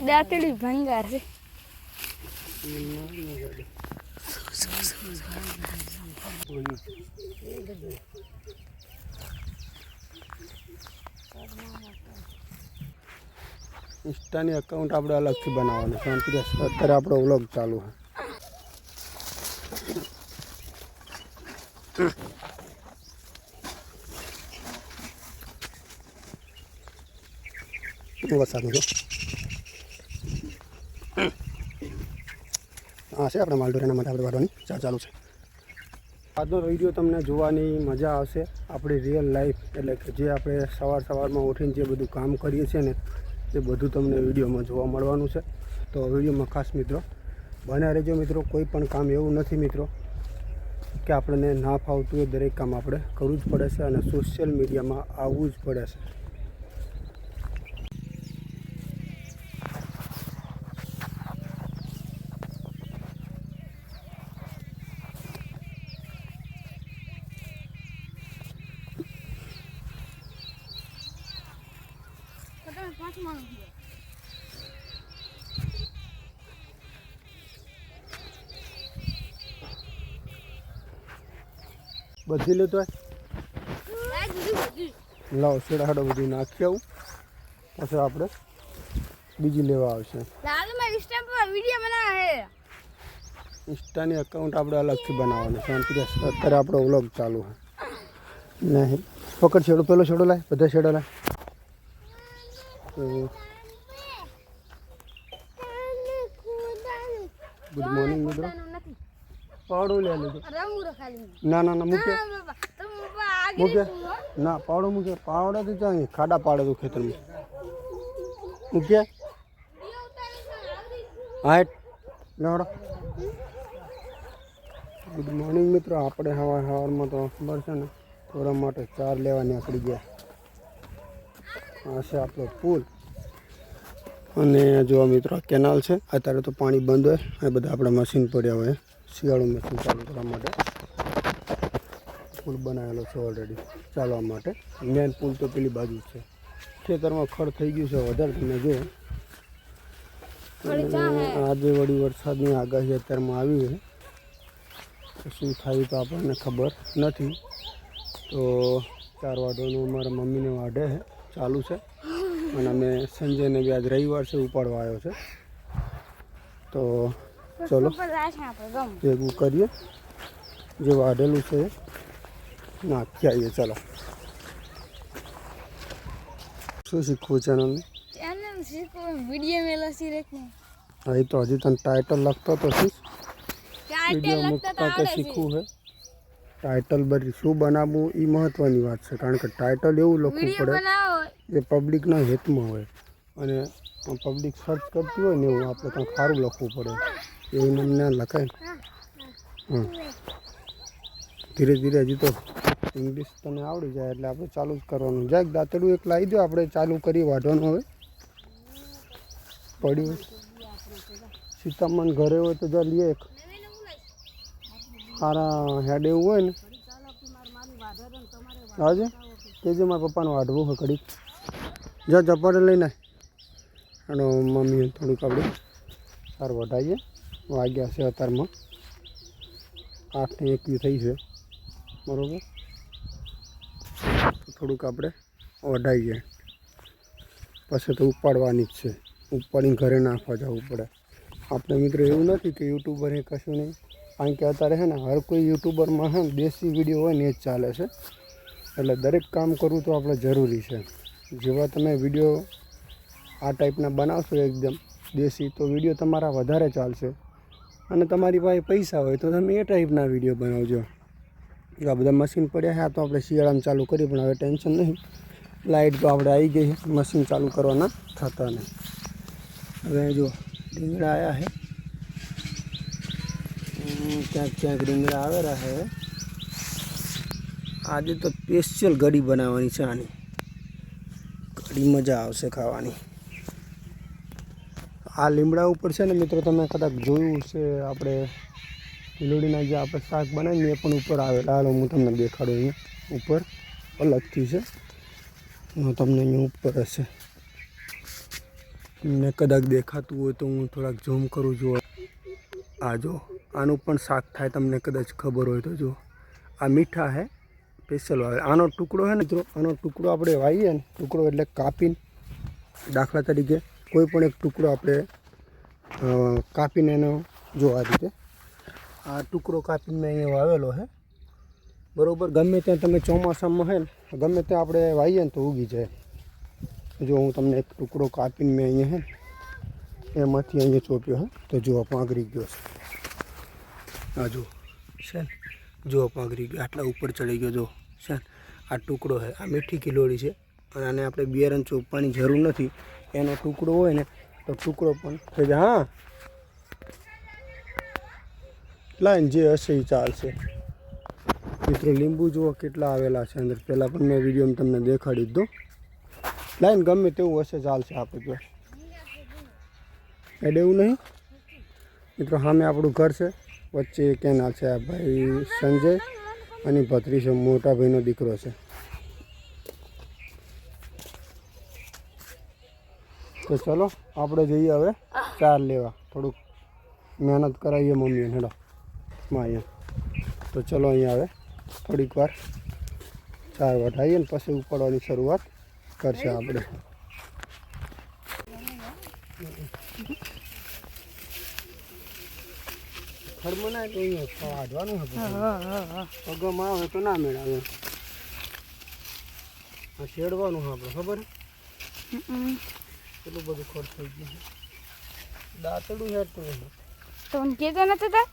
દાંતડી ભંગાર છે. ઇન્સ્ટાની અકાઉન્ટ આપણે અલગથી બનાવવાનું છે. અત્યારે આપણો વ્લોગ ચાલુ છે. વરસાદ જો હા છે. આપણે માલડોરાના માટે આપણે વાળવાની ચા ચાલુ છે. આજનો વીડિયો તમને જોવાની મજા આવશે. આપણી રિયલ લાઈફ એટલે કે જે આપણે સવાર સવારમાં ઉઠીને જે બધું કામ કરીએ છીએ ને, એ બધું તમને વિડીયોમાં જોવા મળવાનું છે. તો વિડીયોમાં ખાસ મિત્રો, બન્યા રહેજો મિત્રો. કોઈ પણ કામ એવું નથી મિત્રો, કે આપણને ના ફાવતું હોય દરેક કામ આપણે કરવું જ પડે છે અને સોશિયલ મીડિયામાં આવવું જ પડે છે. બધી લેતો હોય લાવ, શેડાહાડો બધી નાખી આવું. પછી આપણે બીજી લેવા આવશે. ઇન્સ્ટાની અકાઉન્ટ આપણે અલગથી બનાવવાનું શાંતિ અત્યારે આપણો વ્લોગ ચાલુ છે. નહીં. પકડ છેડો પેલો છેડો લાય, બધા છેડો લાય. તો ગુડ મોર્નિંગ મિત્રો નથી પાવડો લે લીધો રંગુરો ખાલી ના ના ના મૂકે હા બાબા તમે બાબા આગે મૂકે ના પાવડો મૂકે પાવડાથી ચાંઈ ખાડા પાડે તું ખેતરમાં મૂકે હા હેટ લેવડો ગુડ મોર્નિંગ મિત્રો આપણે હવા સવારમાં તો ખબર છે ને થોડા માટે ચાર લેવા નીકળી ગયા આ છે આપણો પુલ. અને જોવા મિત્રો આ કેનાલ છે. અત્યારે તો પાણી બંધ હોય. એ બધા આપણા મશીન પડ્યા હોય. શિયાળું મશીન ચાલુ કરવા માટે. પુલ બનાવેલો છે ઓલરેડી ચાલવા માટે. મેન પુલ તો પેલી બાજુ છે. ખેતરમાં ખડ થઈ ગયું છે. વધારે તમે જો આજે વળી વરસાદની આગાહી અત્યારમાં આવી છે. તો શું થાય તો આપણને ખબર નથી. તો ચાર વાઢોનું મારા મમ્મીને વાઢે છે. ચાલુ છે. અને અમે સંજયને બી આજ રવિવાર છે ઉપાડવા આવ્યો છે. તો ચલો ભેગું કરીએ. જે વાઢેલું છે નાખી આવીએ ચલો. શું શીખવું છે શીખો રેખને હા એ તો હજી તને ટાઇટલ લખતો તો શું ચાટે વીડિયો મૂકતા કે શીખવું છે ટાઇટલ બધી શું બનાવવું એ મહત્ત્વની વાત છે કારણ કે ટાઇટલ એવું લખવું પડે જે પબ્લિકના હિતમાં હોય. અને પબ્લિક સર્ચ કરતી હોય ને એવું આપણે કંઈક સારું લખવું પડે. એવું નામ ના લખાય. હમ. ધીરે ધીરે હજી તો ઇંગ્લિશ તને આવડી જાય એટલે આપણે ચાલુ જ કરવાનું. જાય દાંતડું એક લાવી દો આપણે ચાલુ કરી વાઢવાનું હવે પડ્યું સીતામન ઘરે હોય તો જા લઈએ એક. સારા હેડ એવું હોય ને. હાજે? કેજે મારા પપ્પાને વાઢવું હોય કડી જા ચપાટે લઈને. અને મમ્મી થોડુંક આપણે સારું વઢાઈએ. વાગ્યા છે અત્યારમાં. આઠને એકવી થઈ છે. બરાબર? થોડુંક આપણે વઢાવીએ પછી તો ઉપાડવાની જ છે. ઉપાડીને ઘરે નાખવા જવું પડે. આપણે મિત્રો એવું નથી કે યુટ્યુબર એ કશું નહીં. કારણ કે અત્યારે છે ને હર કોઈ યુટ્યુબરમાં છે ને દેશી વીડિયો હોય ને એ જ ચાલે છે. એટલે દરેક કામ કરવું તો આપણે જરૂરી છે. જેવા તમે વીડિયો આ ટાઈપના બનાવશો એકદમ દેશી, તો વીડિયો તમારા વધારે ચાલશે. અને તમારી પાસે પૈસા હોય તો તમે એ ટાઈપના વીડિયો બનાવજો. આ બધા મશીન પડ્યા છે, આ તો આપણે શિયાળામાં ચાલુ કરી પણ હવે ટેન્શન નહીં. લાઇટ તો આપણે આવી ગઈ છે, મશીન ચાલુ કરવાના થતા નહીં. હવે જો રીંગણા આવ્યા છે. ક્યાંક ક્યાંક રીંગણા આવેલા છે. આજે તો સ્પેશિયલ ઘડી બનાવવાની છે આની. ઘડી મજા આવશે ખાવાની. આ લીમડા ઉપર છે ને મિત્રો તમે કદાચ જોયું છે આપણે લીલોડીના જે આપણે શાક બનાવીએ એ પણ ઉપર આવેલા. હાલો, હું તમને દેખાડું અહીંયા ઉપર. અલગથી છે. હું તમને અહીંયા ઉપર હશે. મેં કદાચ દેખાતું હોય તો હું થોડાક ઝૂમ કરું છું. આ જો, આનું પણ શાક થાય તમને કદાચ ખબર હોય તો જો. આ મીઠા હે સ્પેશિયલ વાવે આનો ટુકડો છે ને મિત્રો, આનો ટુકડો આપણે વાવીએ ને, ટુકડો એટલે કાપીને, દાખલા તરીકે કોઈ પણ એક ટુકડો આપણે કાપીને એનો જો આ રીતે. આ ટુકડો કાપીને મેં અહીંયા વાવેલો હે. બરાબર, ગમે ત્યાં તમે ચોમાસામાં છે ને, ગમે ત્યાં આપણે વાવીએ ને તો ઉગી જાય. જો હું તમને એક ટુકડો કાપીને મેં અહીંયા હે એમાંથી અહીંયા ચોપ્યો હે? તો જો પાંગરી ગયો છે. આ જુઓ, છે ને? જો પાંગરી ગયો. આટલા ઉપર ચડી ગયો જો છે આ ટુકડો છે. આ મીઠી કિલોડી છે. અને આને આપણે બિયારણ ચોપવાની જરૂર નથી. એનો ટુકડો હોય ને, તો ટુકડો પણ થઈ જાય. હા? લાઈન જે હશે એ ચાલશે. મિત્રો, લીંબુ જુઓ કેટલા આવેલા છે અંદર. પહેલાં પણ મેં વિડીયોમાં તમને દેખાડી દીધો. લાઈન ગમે તેવું હશે, ચાલશે આપણે તો એડ એવું નહીં. મિત્રો, સામે આપણું ઘર છે. વચ્ચે કેનાલ છે આ ભાઈ સંજય અને ભત્રી છે મોટા દીકરો છે. તો ચલો, આપણે જઈએ હવે ચાર લેવા. થોડુંક મહેનત કરાવીએ મમ્મીને હેડો. માં અહીંયા. તો ચલો અહીંયા હવે થોડીક વાર ચાર વટાવીએ ને પછી ઉપાડવાની શરૂઆત કરશે આપણે. ખડમાં ના તો અહીંયા કાઢવાનું હતું પગમ આવે તો ના મેળાવે. આ શેડવાનું આપણે ખબર? કેટલું બધું ખર્ચ થઈ ગયું. દાંતડું હેઠતું નથી. તો મને નથી તા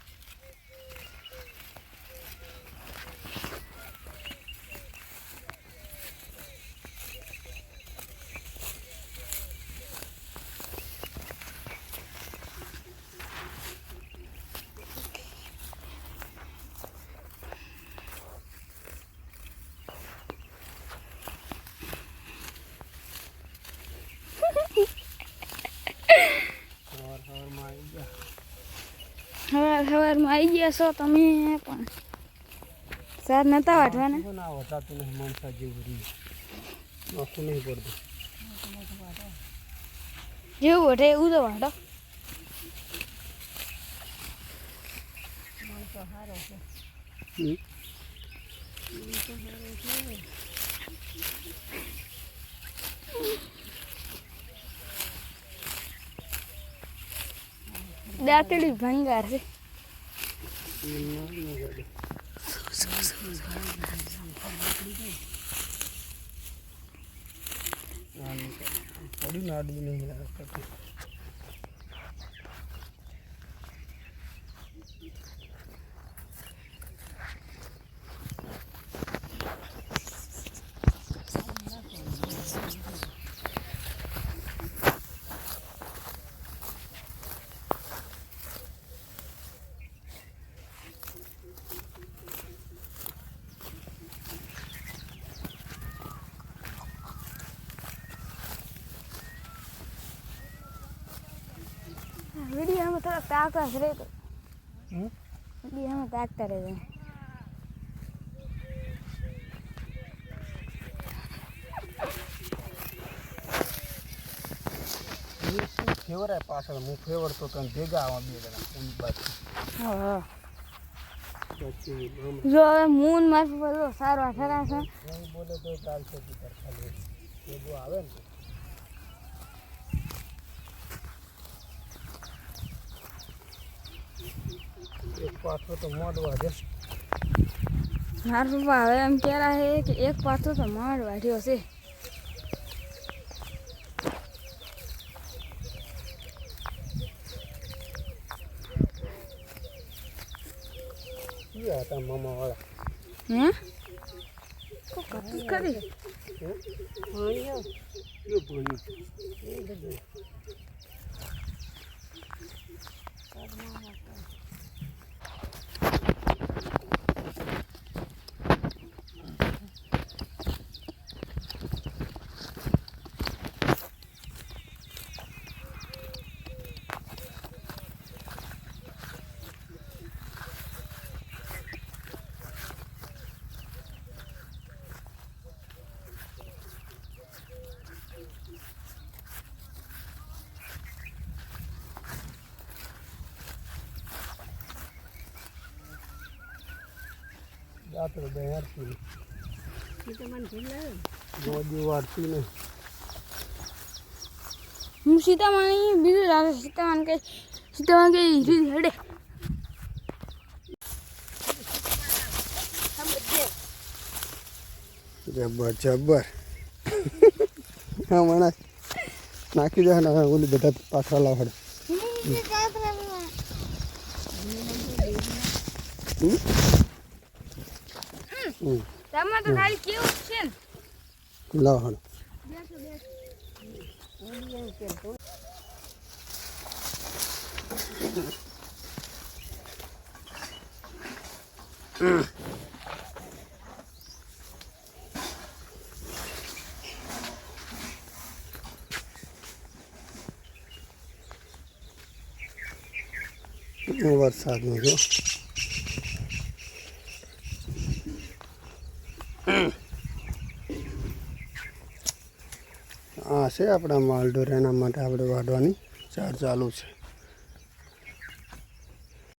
સવાર સવારમાં આવી ગયા સવાર આવી ગયા છો તમે પણ સાર નતા વાટવાના વટાતું નહીં માણસા જેવું રહ્યું. નોખું નહીં પડતું. જેવું વટે એવું તો વાટો. દાંતડી ભંગાર છે. પડી નાડી નહીં વિડીયોમાં થોડાક તાકાશ રહે તો હમ? વિડીયોમાં તાકતા રહે ફેવરાય પાછળ? હું ફેવરતો તો ભેગા આવા બે જણા બાજુ. જો હવે મૂન મારફત બધો સારો ઠરા છે બોલે તો ચાલશે આવે ને એક પાછો તો મોડવા વાઢ્યો મારા પપ્પા હવે એમ કહેરા છે કે એક પાથો તો માંડ વાઢ્યો છે. હતા મામા વાળા. હે? કરી ભણ્યું. આ તો બે હારતી નહીં. હું સીતામાની બીજું લાગે સીતામાન કે સીતામાન કે હીરી હેડે. જબર જબર. હા માણસ નાખી દે ને ઓલી બધા પાછળ લાવડ હમ? તમારે તો ખાલી કેવું છે ને. લાવડ વરસાદનું જો આ છે આપણા માલઢોર એના માટે આપણે વાઢવાની ચાર ચાલુ છે.